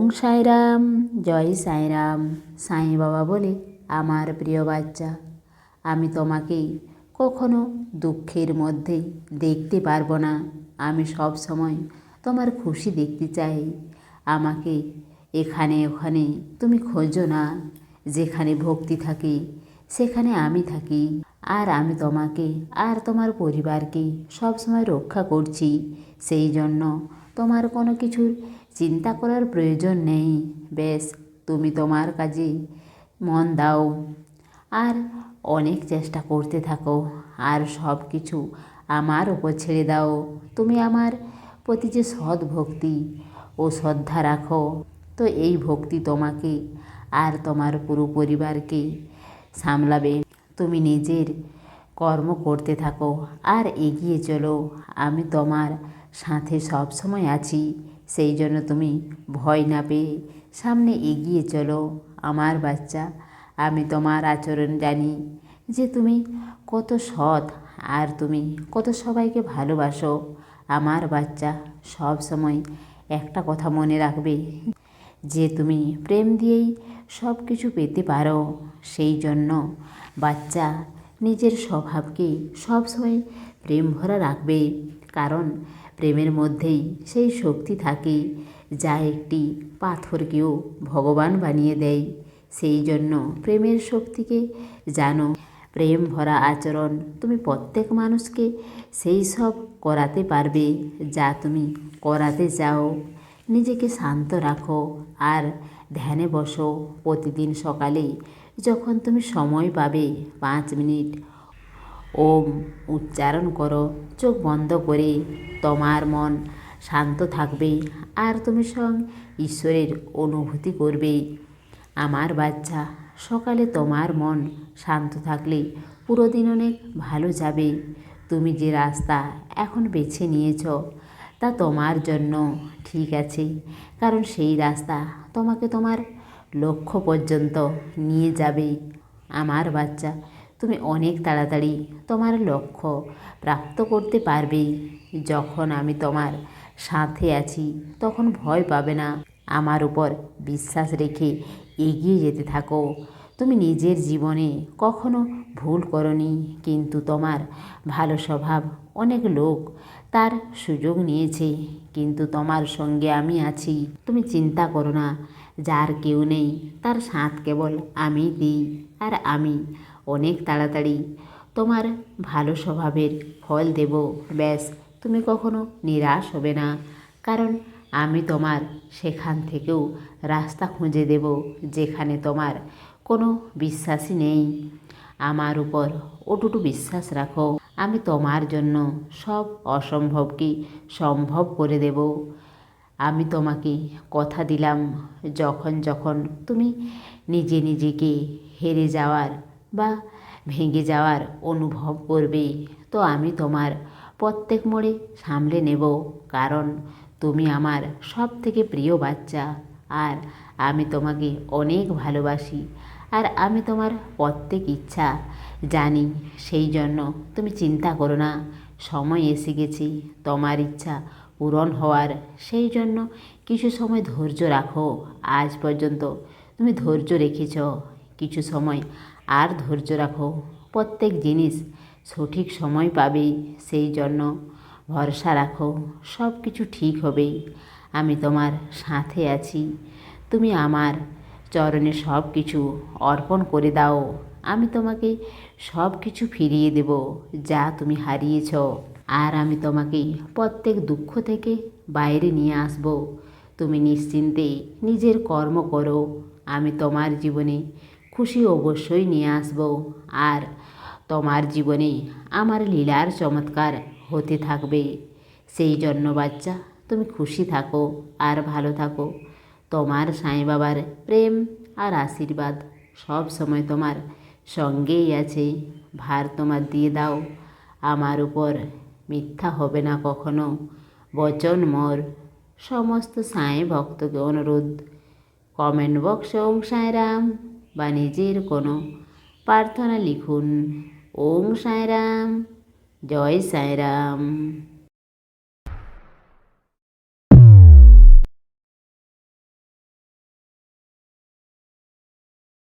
ওং সাইরাম, জয় সাইরাম। সাই বাবা বলে, আমার প্রিয় বাচ্চা, আমি তোমাকে কখনো দুঃখের মধ্যে দেখতে পারব না। আমি সব সময় তোমার খুশি দেখতে চাই। আমাকে এখানে ওখানে তুমি খোঁজো না। যেখানে ভক্তি থাকে, সেখানে আমি থাকি। আর আমি তোমাকে আর তোমার পরিবারকে সবসময় রক্ষা করছি। সেই জন্য তোমার কোনো কিছুর চিন্তা করার প্রয়োজন নেই। বেশ, তুমি তোমার কাজে মন দাও। আর অনেক চেষ্টা করতে থাকো। আর সব কিছু আমার ওপর ছেড়ে দাও। তুমি আমার প্রতি যে সৎ ভক্তি ও শ্রদ্ধা রাখো, তো এই ভক্তি তোমাকে আর তোমার পুরো পরিবারকে সামলাবে। তুমি নিজের কর্ম করতে থাকো আর এগিয়ে চলো। আমি তোমার সাথে সব সময় আছি। সেই জন্য তুমি ভয় না পেয়ে সামনে এগিয়ে চলো আমার বাচ্চা। আমি তোমার আচরণ জানি যে তুমি কত সৎ আর তুমি কত সবাইকে ভালোবাসো। আমার বাচ্চা সব সময় একটা কথা মনে রাখবে যে তুমি প্রেম দিয়েই সব কিছু পেতে পারো। সেই জন্য বাচ্চা নিজের স্বভাবকে সবসময় প্রেম ভরা রাখবে। কারণ প্রেমের মধ্যেই সেই শক্তি থাকে যা একটি পাথরকেও ভগবান বানিয়ে দেয়। সেই জন্য প্রেমের শক্তিকে জানো, প্রেম ভরা আচরণ তুমি প্রত্যেক মানুষকে সেই সব করাতে পারবে যা তুমি করাতে চাও। নিজেকে শান্ত রাখো আর ধ্যানে বসো। প্রতিদিন সকালে যখন তুমি সময় পাবে পাঁচ মিনিট ওম উচ্চারণ করো, চোখ বন্ধ করে। তোমার মন শান্ত থাকবে আর তুমি সং ঈশ্বরের অনুভূতি করবে। আমার বাচ্চা, সকালে তোমার মন শান্ত থাকলে পুরো দিন অনেক ভালো যাবে। তুমি যে রাস্তা এখন বেছে নিয়েছ, তা তোমার জন্য ঠিক আছে। কারণ সেই রাস্তা তোমাকে তোমার লক্ষ্য পর্যন্ত নিয়ে যাবে। আমার বাচ্চা তুমি অনেক তাড়াতাড়ি তোমার লক্ষ্য প্রাপ্ত করতে পারবে। যখন আমি তোমার সাথে আছি, তখন ভয় পাবে না। আমার উপর বিশ্বাস রেখে এগিয়ে যেতে থাকো। তুমি নিজের জীবনে কখনো ভুল করনি, কিন্তু তোমার ভালো স্বভাব অনেক লোক তার সুযোগ নিয়েছে। কিন্তু তোমার সঙ্গে আমি আছি। তুমি চিন্তা করো না, যার কেউ নেই, তার সাথ কেবল আমি দিই, আর আমি অনেক তাড়াতাড়ি। তোমার ভালো স্বভাবের ফল দেব, ব্যাস, তুমি কখনো নিরাশ হবে না। কারণ আমি তোমার সেখান থেকেও রাস্তা খুঁজে দেব, যেখানে তোমার কোনো বিশ্বাসই নেই। আমার উপর ওটুটু বিশ্বাস রাখো, আমি তোমার জন্য সব অসম্ভবকে সম্ভব করে দেব। আমি তোমাকে কথা দিলাম, যখন যখন তুমি নিজে নিজেকে হেরে যাওয়ার বা ভেঙে যাওয়ার অনুভব করবে, তো আমি তোমার প্রত্যেক মোড়ে সামলে নেব। কারণ তুমি আমার সব থেকে প্রিয় বাচ্চা, আর আমি তোমাকে অনেক ভালোবাসি, আর আমি তোমার প্রত্যেক ইচ্ছা জানি, সেই জন্য তুমি চিন্তা করো না। সময় এসে গেছে, তোমার ইচ্ছা পূরণ হওয়ার, সেই জন্য কিছু সময় ধৈর্য রাখো। আজ পর্যন্ত তুমি ধৈর্য রেখেছ, কিছু সময় আর ধৈর্য রাখো। প্রত্যেক জিনিস সঠিক সময় পাবে, সেই জন্য ভরসা রাখো। সব কিছু ঠিক হবে আমি তোমার সাথে আছি। তুমি আমার চরণে সব কিছু অর্পণ করে দাও। আমি তোমাকে সব কিছু ফিরিয়ে দেব, যা তুমি হারিয়েছ। আর আমি তোমাকে প্রত্যেক দুঃখ থেকে বাইরে নিয়ে আসব। তুমি নিশ্চিন্তে নিজের কর্ম করো। আমি তোমার জীবনে খুশি অবশ্যই নিয়ে আসব। আর তোমার জীবনে আমার লীলার চমৎকার হতে থাকবে। সেই জন্য বাচ্চা, তুমি খুশি থাকো আর ভালো থাকো। তোমার সাঁই বাবার প্রেম আর আশীর্বাদ সব সময় তোমার সঙ্গেই আছে। ভার তোমার দিয়ে দাও। আমার উপর মিথ্যা হবে না কখনো। বচন মোর, সমস্ত সাঁই ভক্তকে অনুরোধ। কমেন্ট বক্সে ওং সাঁয়রাম বা নিজের কোনো প্রার্থনা লিখুন। ওম সাঁইরাম জয় সাঁয়রাম